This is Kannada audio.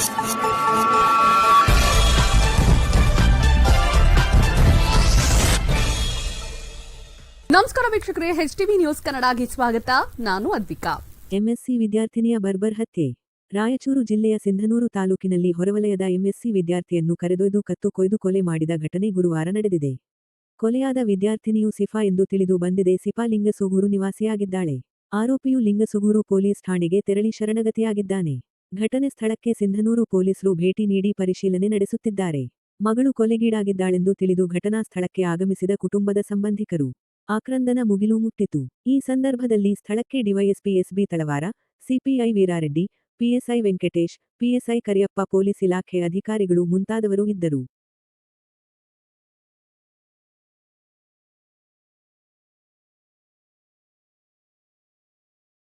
ನಮಸ್ಕಾರ ವೀಕ್ಷಕರೇ ಎಚ್ ಟಿವಿ ನ್ಯೂಸ್ ಕನ್ನಡಗೆ ಸ್ವಾಗತ. ನಾನು ಅದ್ವಿಕಾ. ಎಂಎಸ್ಸಿ ವಿದ್ಯಾರ್ಥಿನಿಯ ಬರ್ಬರ್ ಹತ್ಯೆ. ರಾಯಚೂರು ಜಿಲ್ಲೆಯ ಸಿಂಧನೂರು ತಾಲೂಕಿನಲ್ಲಿ ಹೊರವಲಯದ ಎಂಎಸ್ಸಿ ವಿದ್ಯಾರ್ಥಿಯನ್ನು ಕರೆದೊಯ್ದು, ಕತ್ತು ಕೊಯ್ದು ಕೊಲೆ ಮಾಡಿದ ಘಟನೆ ಗುರುವಾರ ನಡೆದಿದೆ. ಕೊಲೆಯಾದ ವಿದ್ಯಾರ್ಥಿನಿಯು ಸಿಫಾ ಎಂದು ತಿಳಿದು ಬಂದಿದೆ. ಸಿಫಾ ಲಿಂಗಸುಗೂರು ನಿವಾಸಿಯಾಗಿದ್ದಾಳೆ. ಆರೋಪಿಯು ಲಿಂಗಸುಗೂರು ಪೊಲೀಸ್ ಠಾಣೆಗೆ ತೆರಳಿ ಶರಣಗತಿಯಾಗಿದ್ದಾನೆ. ಘಟನೆ ಸ್ಥಳಕ್ಕೆ ಸಿಂಧನೂರು ಪೊಲೀಸರು ಭೇಟಿ ನೀಡಿ ಪರಿಶೀಲನೆ ನಡೆಸುತ್ತಿದ್ದಾರೆ. ಮಗಳು ಕೊಲೆಗೀಡಾಗಿದ್ದಾಳೆಂದು ತಿಳಿದು ಘಟನಾ ಸ್ಥಳಕ್ಕೆ ಆಗಮಿಸಿದ ಕುಟುಂಬದ ಸಂಬಂಧಿಕರು. ಆಕ್ರಂದನ ಮುಗಿಲು ಮುಟ್ಟಿತು. ಈ ಸಂದರ್ಭದಲ್ಲಿ ಸ್ಥಳಕ್ಕೆ DYSP SB Talawar, CPI Veera Reddy, PSI Venkatesh, PSI Kariyappa police ಇಲಾಖೆ ಅಧಿಕಾರಿಗಳು ಮುಂತಾದವರು ಇದ್ದರು.